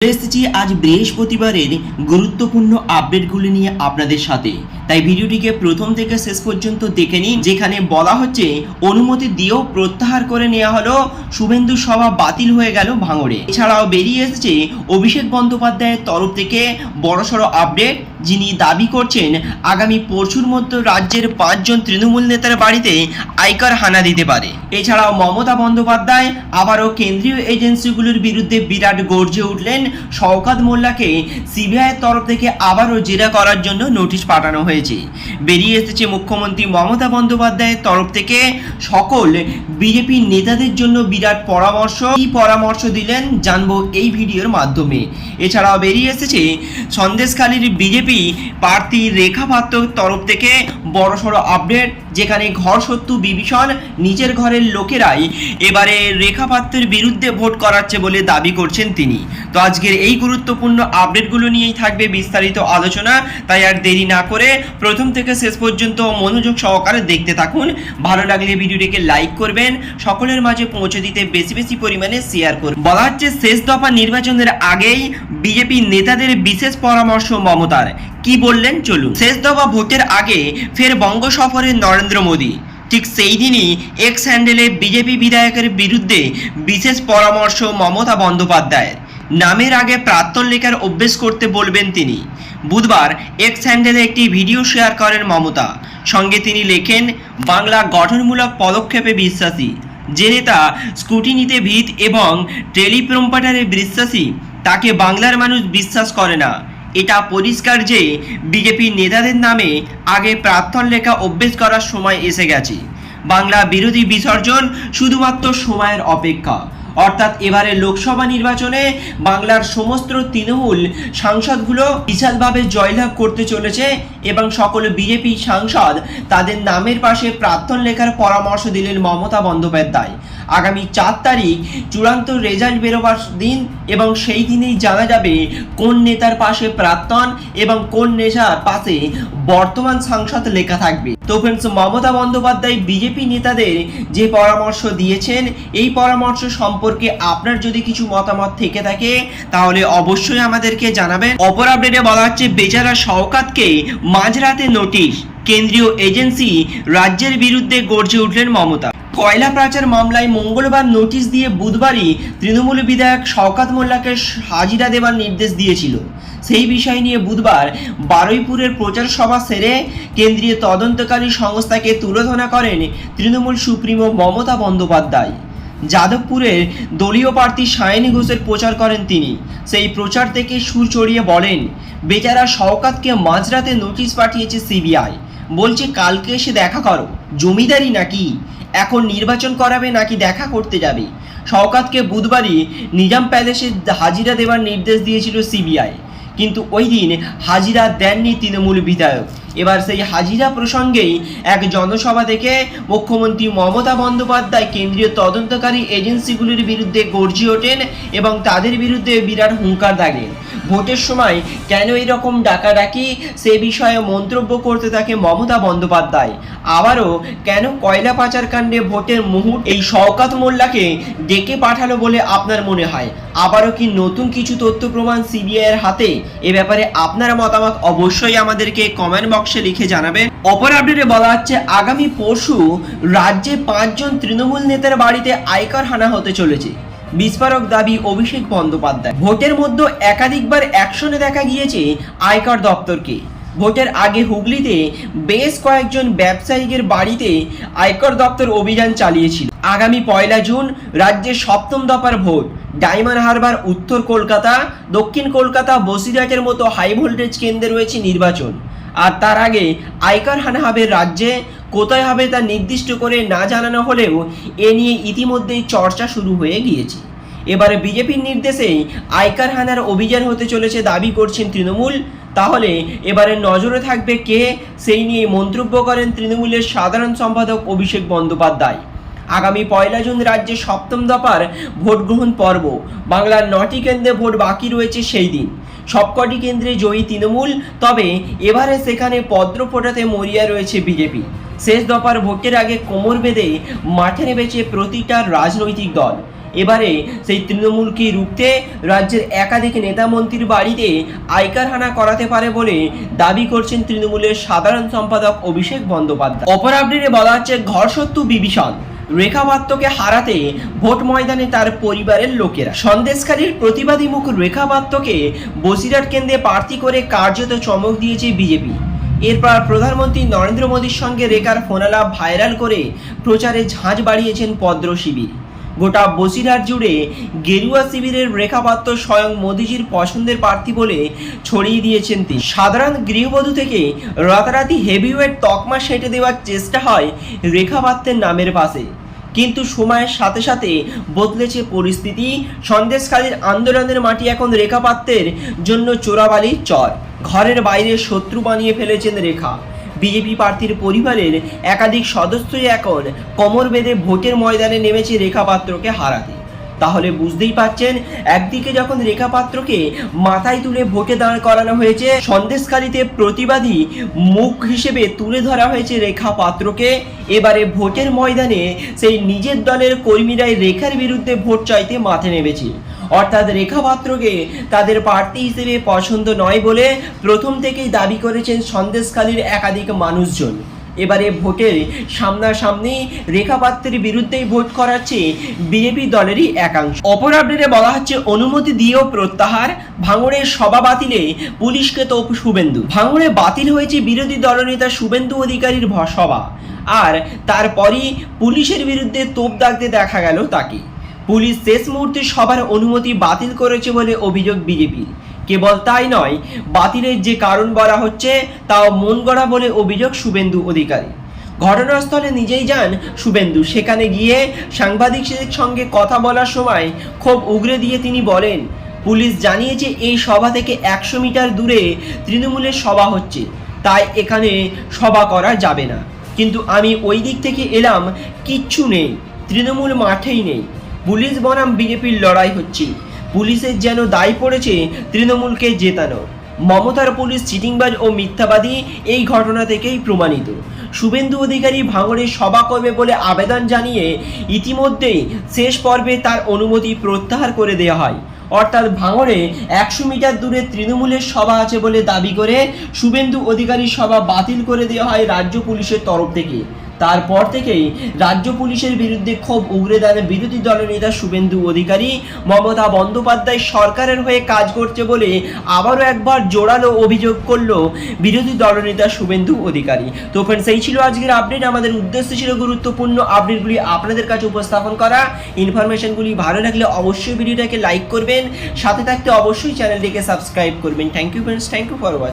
এসেছি আজ বৃহস্পতিবারের গুরুত্বপূর্ণ আপডেটগুলি নিয়ে আপনাদের সাথে। তাই ভিডিওটিকে প্রথম থেকে শেষ পর্যন্ত দেখে নিন, যেখানে বলা হচ্ছে, অনুমতি দিয়েও প্রত্যাহার করে নেওয়া হলো, শুভেন্দু সভা বাতিল হয়ে গেল ভাঙড়ে। এছাড়াও বেরিয়ে এসেছে অভিষেক বন্দ্যোপাধ্যায়ের তরফ থেকে বড়সড় আপডেট। যিনি দাবি করছেন, আগামী পরশুর মধ্যে রাজ্যের পাঁচজন তৃণমূল নেতার বাড়িতে আয়কর হানা দিতে পারে। এছাড়াও মমতা বন্দ্যোপাধ্যায় আবারও কেন্দ্রীয় এজেন্সিগুলোর বিরুদ্ধে বিরাট গর্জে উঠলেন শওকাত মোল্লাকে। সিবিআইয়ের তরফ থেকে আবারও জেরা করার জন্য নোটিশ পাঠানো হয়েছে। বেরিয়ে এসেছে মুখ্যমন্ত্রী মমতা বন্দ্যোপাধ্যায়ের তরফ থেকে সকল বিজেপি নেতাদের জন্য বিরাট পরামর্শ। কি পরামর্শ দিলেন জানব এই ভিডিওর মাধ্যমে। এছাড়াও বেরিয়ে এসেছে সন্দেশখালীর বিজেপি প্রার্থী রেখা পাত্রর তরফ থেকে বড়সড় আপডেট যেখানে ঘর সত্য বিভীষণ নিজের ঘরের লোকেরাই এবারে রেখা পাত্রের বিরুদ্ধে ভোট করাচ্ছে বলে দাবি করছেন তিনি। তো আজকের এই গুরুত্বপূর্ণ আপডেটগুলো নিয়েই থাকবে বিস্তারিত আলোচনা। তাই আর দেরি না করে প্রথম থেকে শেষ পর্যন্ত মনোযোগ সহকারে দেখতে থাকুন। ভালো লাগলে ভিডিওটিকে লাইক করবেন। সকলের মাঝে পৌঁছে দিতে বেশি বেশি পরিমাণে শেয়ার করুন। বলা হচ্ছে, শেষ দফা নির্বাচনের আগেই বিজেপি নেতাদের বিশেষ পরামর্শ মমতার। কি বললেন? চলুন। শেষ দফা ভোটের আগে ফের বঙ্গ সফরে নরেন্দ্র মোদী। ঠিক সেই দিনই এক্স হ্যান্ডেলে বিজেপি বিধায়কের বিরুদ্ধে বিশেষ পরামর্শ মমতা বন্দ্যোপাধ্যায়ের। নামের আগে প্রাক্তন লেখার অভ্যেস করতে বলবেন তিনি। বুধবার এক্স হ্যান্ডেলে একটি ভিডিও শেয়ার করেন মমতা। সঙ্গে তিনি লেখেন, বাংলা গঠনমূলক পদক্ষেপে বিশ্বাসী। যে নেতা স্কুটিনিতে ভিত এবং টেলিপ্রম্পাটারে বিশ্বাসী, তাকে বাংলার মানুষ বিশ্বাস করে না। এটা পরিষ্কার যে বিজেপি নেতাদের নামে আগে প্রার্থন লেখা অভ্যেস করার সময় এসে গেছে। বাংলা বিরোধী বিসর্জন শুধুমাত্র সময়ের অপেক্ষা। অর্থাৎ এবারে লোকসভা নির্বাচনে বাংলার সমস্ত তৃণমূল সাংসদগুলো বিশালভাবে জয়লাভ করতে চলেছে এবং সকল বিজেপি সাংসদ তাদের নামের পাশে প্রার্থন লেখার পরামর্শ দিলেন মমতা বন্দ্যোপাধ্যায়। আগামী চার তারিখ চূড়ান্ত রেজাল্ট বেরোবার দিন এবং সেই দিনেই জানা যাবে কোন নেতার পাশে প্রাক্তন এবং কোন নেতার পাশে বর্তমান সাংসদ লেখা থাকবে। তো ফ্রেন্ডস মমতা বন্দ্যোপাধ্যায় বিজেপি নেতাদের যে পরামর্শ দিয়েছেন, এই পরামর্শ সম্পর্কে আপনার যদি কিছু মতামত থেকে থাকে, তাহলে অবশ্যই আমাদেরকে জানাবেন। অপর আপডেটে বলা হচ্ছে, বেচারা শওকাতকে মাঝরাতে নোটিশ কেন্দ্রীয় এজেন্সি রাজ্যের বিরুদ্ধে গর্জে উঠলেন মমতা। কয়লা পাচার মামলায় মঙ্গলবার নোটিশ দিয়ে বুধবারই তৃণমূল বিধায়ক শওকাত মোল্লাকে হাজিরা দেবার নির্দেশ দিয়েছিল। সেই বিষয় নিয়ে বুধবার বারুইপুরের প্রচার সভা সেরে কেন্দ্রীয় তদন্তকারী সংস্থাকে তুলোধনা করেন তৃণমূল সুপ্রিমো মমতা বন্দ্যোপাধ্যায়। যাদবপুরের দলীয় প্রার্থী সায়নী ঘোষের প্রচার করেন তিনি। সেই প্রচার থেকে সুর চড়িয়ে বলেন, বেচারা শওকাতকে মাঝরাতে নোটিশ পাঠিয়েছে সিবিআই। বলছে, কালকে এসে দেখা করো। জমিদারি নাকি? এখন নির্বাচন করাবে নাকি দেখা করতে যাবে? শওকাতকে বুধবারই নিজাম প্যালেসে হাজিরা দেওয়ার নির্দেশ দিয়েছিল সিবিআই। কিন্তু ওই দিন হাজিরা দেননি তৃণমূল বিধায়ক। এবার সেই হাজিরা প্রসঙ্গেই এক জনসভা থেকে মুখ্যমন্ত্রী মমতা বন্দ্যোপাধ্যায় কেন্দ্রীয় তদন্তকারী এজেন্সিগুলির বিরুদ্ধে গর্জে ওঠেন এবং তাদের বিরুদ্ধে বিরাট হুঙ্কার দাগেন ভোটের সময় কেন এরকম ডাকাডাকি সে বিষয়ে মন্তব্য করতে থাকে মমতা বন্দ্যোপাধ্যায়। আবারও কেন কয়লা পাচারকাণ্ডে ভোটের মুহূর্ত এই শওকাত মোল্লাকে ডেকে পাঠালো বলে আপনার মনে হয়? আবারও কি নতুন কিছু তথ্য প্রমাণ সিবিআইয়ের হাতে? এ ব্যাপারে আপনার মতামত অবশ্যই আমাদেরকে কমেন্ট বক্সে লিখে জানাবেন অপর আপডেটে বলা হচ্ছে, আগামী পরশু রাজ্যে পাঁচজন তৃণমূল নেতার বাড়িতে আয়কর হানা হতে চলেছে। বিস্ফোরক দাবি অভিষেক বন্দ্যোপাধ্যায়। ভোটের মধ্যে একাধিকবার অ্যাকশনে দেখা গিয়েছে আয়কর দপ্তরকে। ভোটের আগে হুগলিতে বেশ কয়েকজন ব্যবসায়ীদের বাড়িতে আয়কর দপ্তর অভিযান চালিয়েছিল। আগামী পয়লা জুন রাজ্যের সপ্তম দফার ভোট। ডায়মন্ড হারবার, উত্তর কলকাতা, দক্ষিণ কলকাতা, বসিরহাটের মতো হাই ভোল্টেজ কেন্দ্রে রয়েছে নির্বাচন। আর তার আগে আয়কর হানা হবে রাজ্যে, কোথায় হবে তা নির্দিষ্ট করে না জানানো হলেও এ নিয়ে ইতিমধ্যেই চর্চা শুরু হয়ে গিয়েছে। এবারে বিজেপির নির্দেশেই আয়কর হানার অভিযান হতে চলেছে দাবি করছেন তৃণমূল। তাহলে এবারে নজরে থাকবে কে? সেই নিয়ে মন্তব্য করেন তৃণমূলের সাধারণ সম্পাদক অভিষেক বন্দ্যোপাধ্যায়। আগামী পয়লা জুন রাজ্যে সপ্তম দফার ভোট গ্রহণ পর্ব। বাংলার নটি কেন্দ্রে ভোট বাকি রয়েছে সেই দিন। সবকটি কেন্দ্রে জয়ী তৃণমূল, তবে এবারে সেখানে পদ্ম ফোটাতে মরিয়া রয়েছে বিজেপি। শেষ দফার ভোটের আগে কোমর বেঁধে মাঠে নেমেছে প্রতিটা রাজনৈতিক দল। এবারে সেই তৃণমূলকে রুখতে রাজ্যের একাধিক নেতা মন্ত্রীর বাড়িতে আয়কার হানা করাতে পারে বলে দাবি করছেন তৃণমূলের সাধারণ সম্পাদক অভিষেক বন্দ্যোপাধ্যায়। অপর আপডেটে বলা হচ্ছে ঘরসত্ত্ব বিভীষণ। রেখা পাত্রকে হারাতে ভোট ময়দানে তার পরিবারের লোকেরা। সন্দেশখালীর প্রতিবাদী মুখ রেখা পাত্রকে বসিরহাট কেন্দ্রে প্রার্থী করে কার্যত চমক দিয়েছে বিজেপি। এরপর প্রধানমন্ত্রী নরেন্দ্র মোদীর সঙ্গে রেখার ফোনালাপ ভাইরাল করে প্রচারে ঝাঁজ বাড়িয়েছেন পদ্ম শিবির। গোটা বসিরহাট জুড়ে গেরুয়া শিবিরের রেখাপাত্র স্বয়ং মোদিজির পছন্দের প্রার্থী বলে ছড়িয়ে দিয়েছেন তিনি। সাধারণ গৃহবধূ থেকে রাতারাতি হেভিওয়েট তকমা সেঁটে দেওয়ার চেষ্টা হয় রেখাপাত্রের নামের পাশে। কিন্তু সময়ের সাথে সাথে বদলেছে পরিস্থিতি। সন্দেশখালীর আন্দোলনের মাটি এখন রেখাপাত্রের জন্য চোরাবালি চর। ঘরের বাইরে শত্রু বানিয়ে ফেলেছেন রেখা। বিজেপি প্রার্থীর পরিবারের একাধিক সদস্যই এখন কোমর বেঁধে ভোটের ময়দানে নেমেছে রেখাপাত্রকে হারাতে। তাহলে বুঝতেই পাচ্ছেন একদিকে যখন রেখা পাত্রকে মাথায় তুলে ভোটে দাঁড় করানো হয়েছে সন্দেশকালীতে প্রতিবাদী মুখ হিসেবে তুলে ধরা হয়েছে রেখা পাত্রকে এবারে ভোটের ময়দানে সেই নিজের দলের কর্মীরাই রেখার বিরুদ্ধে ভোট চাইতে মাঠে নেমেছে। অর্থাৎ রেখা পাত্রকে তাদের প্রার্থী হিসেবে পছন্দ নয় বলে প্রথম থেকেই দাবি করেছেন সন্দেশখালীর একাধিক মানুষজন। এবারে ভোটের সামনাসামনি রেখা পাত্রের বিরুদ্ধেই ভোট করাচ্ছে বিজেপি দলেরই একাংশ। অপর আপডেটে বলা হচ্ছে, অনুমতি দিয়েও প্রত্যাহার ভাঙড়ের সভা বাতিলে পুলিশকে তোপ শুভেন্দু। ভাঙড়ে বাতিল হয়েছে বিরোধী দলনেতা শুভেন্দু অধিকারীর সভা। আর তারপরই পুলিশের বিরুদ্ধে তোপ দাগতে দেখা গেল তাকে। পুলিশ শেষ মুহূর্তে সবার অনুমতি বাতিল করেছে বলে অভিযোগ বিজেপির। কেবল তাই নয়, বাতিলের যে কারণ বলা হচ্ছে, তাও মন গড়া বলে অভিযোগ শুভেন্দু অধিকারী। ঘটনাস্থলে নিজেই যান শুভেন্দু। সেখানে গিয়ে সাংবাদিকদের সঙ্গে কথা বলার সময় খুব উগরে দিয়ে তিনি বলেন, পুলিশ জানিয়েছে এই সভা থেকে একশো মিটার দূরে তৃণমূলের সভা হচ্ছে। তাই এখানে সভা করা যাবে না। কিন্তু আমি ওই দিক থেকে এলাম, কিচ্ছু নেই। তৃণমূল মাঠেই নেই। পুলিশ বনাম বিজেপির লড়াই হচ্ছে। পুলিশের যেন দায় পড়েছে তৃণমূলকে জেতানো মমতার পুলিশ চিটিংবাজ ও মিথ্যাবাদী এই ঘটনা থেকেই প্রমাণিত। শুভেন্দু অধিকারী ভাঙড়ে সভা করবে বলে আবেদন জানিয়ে ইতিমধ্যেই শেষ পর্বে তার অনুমতি প্রত্যাহার করে দেওয়া হয়। অর্থাৎ ভাঙড়ে একশো মিটার দূরে তৃণমূলের সভা আছে বলে দাবি করে শুভেন্দু অধিকারীর সভা বাতিল করে দেওয়া হয় রাজ্য পুলিশের তরফ থেকে। তারপর থেকেই রাজ্য পুলিশের বিরুদ্ধে ক্ষোভ উগরে দেন বিরোধী দলের নেতা শুভেন্দু অধিকারী। মমতা বন্দ্যোপাধ্যায় সরকারের হয়ে কাজ করছে বলে আবারও একবার জোরালো অভিযোগ করল বিরোধী দলনেতা শুভেন্দু অধিকারী। তো ফ্রেন্ডস এই ছিল আজকের আপডেট আমাদের উদ্দেশ্য ছিল গুরুত্বপূর্ণ আপডেটগুলি আপনাদের কাছে উপস্থাপন করা। ইনফরমেশনগুলি ভালো লাগলে অবশ্যই ভিডিওটাকে লাইক করবেন। সাথে থাকতে অবশ্যই চ্যানেলটিকে সাবস্ক্রাইব করবেন। Thank you friends thank you for watching